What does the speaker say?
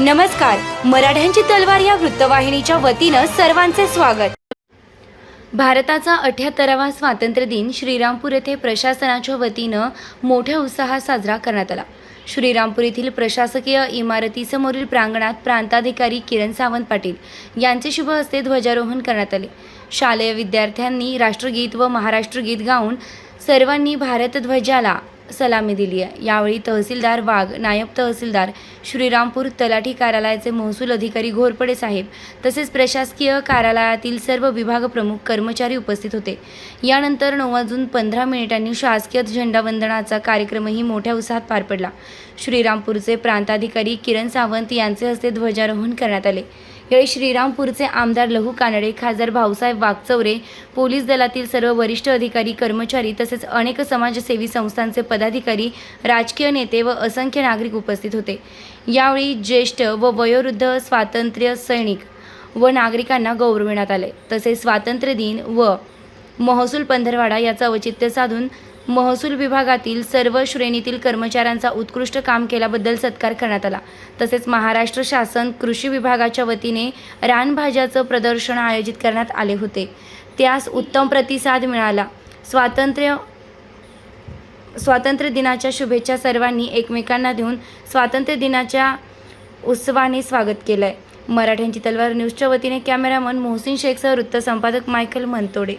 नमस्कार. मराठ्यांची तलवार या वृत्तवाहिनीच्या वतीनं सर्वांचे स्वागत. भारताचा अठ्याहत्तरावा स्वातंत्र्य दिन श्रीरामपूर येथे प्रशासनाच्या वतीनं मोठ्या उत्साहात साजरा करण्यात आला. श्रीरामपूर येथील प्रशासकीय इमारतीसमोरील प्रांगणात प्रांताधिकारी किरण सावंत पाटील यांचे शुभ हस्ते ध्वजारोहण करण्यात आले. शालेय विद्यार्थ्यांनी राष्ट्रगीत व महाराष्ट्र गीत गाऊन सर्वांनी भारतध्वजाला सलामी दिली आहे. यावेळी तहसीलदार वाघ नायब तहसीलदार श्रीरामपूर तलाठी कार्यालयाचे महसूल अधिकारी घोरपडे साहेब तसेच प्रशासकीय कार्यालयातील सर्व विभाग प्रमुख कर्मचारी उपस्थित होते. यानंतर नऊ वाजून पंधरा मिनिटांनी शासकीय झेंडावंदनाचा कार्यक्रमही मोठ्या उत्साहात पार पडला. श्रीरामपूरचे प्रांताधिकारी किरण सावंत यांचे हस्ते ध्वजारोहण करण्यात आले. यावेळी श्रीरामपूरचे आमदार लहू कानडे खासदार भाऊसाहेब वागचौरे पोलीस दलातील सर्व वरिष्ठ अधिकारी कर्मचारी तसेच अनेक समाजसेवी संस्थांचे पदाधिकारी राजकीय नेते व असंख्य नागरिक उपस्थित होते. यावेळी ज्येष्ठ व वयोवृद्ध स्वातंत्र्य सैनिक व नागरिकांना गौरविण्यात आले. तसेच स्वातंत्र्य दिन व महसूल पंधरवाडा याचा औचित्य साधून महसूल विभागातील सर्व श्रेणीतील कर्मचाऱ्यांचा उत्कृष्ट काम केल्याबद्दल सत्कार करण्यात आला. तसेच महाराष्ट्र शासन कृषी विभागाच्या वतीने रानभाज्याचं प्रदर्शन आयोजित करण्यात आले होते. त्यास उत्तम प्रतिसाद मिळाला. स्वातंत्र्य स्वातंत्र्य दिनाच्या शुभेच्छा सर्वांनी एकमेकांना देऊन स्वातंत्र्य दिनाच्या उत्सवाने स्वागत केलं आहे मराठ्यांची तलवार न्यूजच्या वतीने कॅमेरामन मोहसिन शेखसह वृत्त संपादक मायकल मनतोडे.